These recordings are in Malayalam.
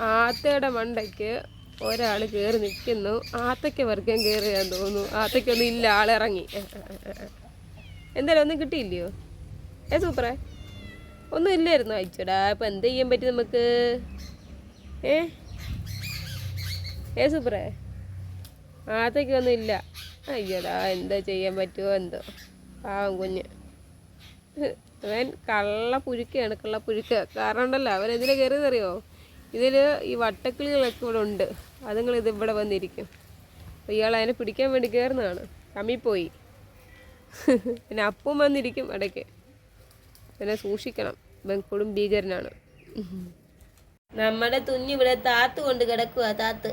ആത്തയുടെ മണ്ടയ്ക്ക് ഒരാൾ കയറി നിൽക്കുന്നു ആത്തയ്ക്ക് വർഗം കയറിയാൻ തോന്നുന്നു. ആത്തയ്ക്കൊന്നും ഇല്ല ആളിറങ്ങി. എന്തായാലും ഒന്നും കിട്ടിയില്ലയോ? ഏ സൂപ്പറേ. ഒന്നും ഇല്ലായിരുന്നു അയച്ചോടാ. ഇപ്പം എന്ത് ചെയ്യാൻ പറ്റി നമുക്ക്? ഏ? ഏ സൂപ്പറേ. ആത്തയ്ക്കൊന്നും ഇല്ല. അയ്യോടാ എന്താ ചെയ്യാൻ പറ്റുമോ എന്തോ. പാവം കുഞ്ഞ്. അവൻ കള്ള പുഴുക്കയാണ് കള്ള പുഴുക്ക. കാരണം ഉണ്ടല്ലോ അവൻ എന്തിനാ കയറിയെന്നറിയോ ഇതിൽ ഈ വട്ടക്കിളികളൊക്കെ ഇവിടെ ഉണ്ട്. അതുങ്ങൾ ഇത് ഇവിടെ വന്നിരിക്കും. അപ്പോൾ ഇയാൾ അതിനെ പിടിക്കാൻ വേണ്ടി കയറുന്നതാണ് കമ്മിപ്പോയി പിന്നെ അപ്പും വന്നിരിക്കും ഇടയ്ക്ക്. പിന്നെ സൂക്ഷിക്കണം. ബംഗളും ഭീകരനാണ്. നമ്മുടെ തുഞ്ഞിവിടെ താത്ത് കൊണ്ട് കിടക്കുക താത്ത്.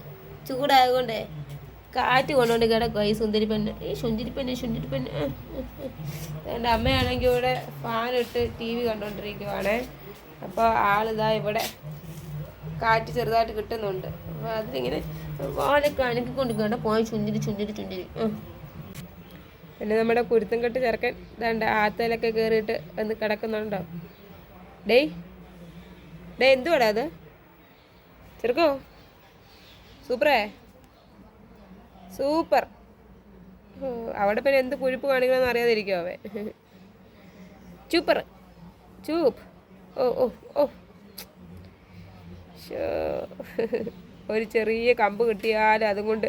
ചൂടായതുകൊണ്ടേ കാറ്റ് കൊണ്ടുകൊണ്ട് കിടക്കുക ഈ സുന്ദരി പെണ്ണ്. ഈ സുന്ദരി പെണ്ണ് സുന്ദരി പെണ്ണ്. എന്റെ അമ്മയാണെങ്കിൽ ഇവിടെ ഫാനിട്ട് ടി വി കണ്ടുകൊണ്ടിരിക്കുവാണേ അപ്പോൾ ആളിതാ ഇവിടെ. കാറ്റ് ചെറുതായിട്ട് കിട്ടുന്നുണ്ട്. അപ്പോൾ അതിലിങ്ങനെ വാലൊക്കെ അനക്കിക്കൊണ്ട് കണ്ട പോയി ചുന്തിരി ചുന്തിരി ചുന്തിരി പിന്നെ നമ്മുടെ കുരുത്തും കെട്ട് ചെറുക്കൻ ഇതാണ്ട് ആത്തയിലൊക്കെ കയറിയിട്ട് ഒന്ന് കിടക്കുന്നുണ്ടോ? ഡേയ്. ഡേ എന്തുവാടാ അത്? ചെറുക്കോ? സൂപ്പറേ? സൂപ്പർ. അവിടെ പിന്നെ എന്ത് കുഴിപ്പ് കാണിക്കണമെന്ന് അറിയാതിരിക്കും അവൻ? ചൂപ്പർ ചൂപ്പ്. ഓ ഓ ഓ. ഒരു ചെറിയ കമ്പ് കിട്ടിയാൽ അതും കൊണ്ട്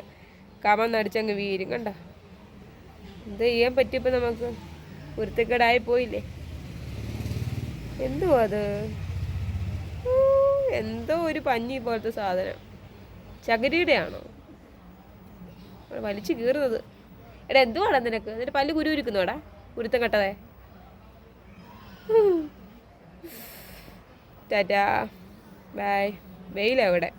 കമന്നടിച്ചങ്ങ് വീരും കണ്ട? എന്ത് ചെയ്യാൻ പറ്റിയപ്പോൾ നമുക്ക്? കുരുത്തക്കേടായി പോയില്ലേ? എന്തുവാ അത്? എന്തോ ഒരു പഞ്ഞി പോലത്തെ സാധനം. ചകിരിയുടെ ആണോ വലിച്ചു കീറുന്നത്. എടാ എന്തുവാടാ നിനക്ക്? എന്നിട്ട് പല്ല് കുരുവിരിക്കുന്നോടാ കുരുത്തം കെട്ടതേ. ടാറ്റാ. ബൈ വെയിലാ ഇവിടെ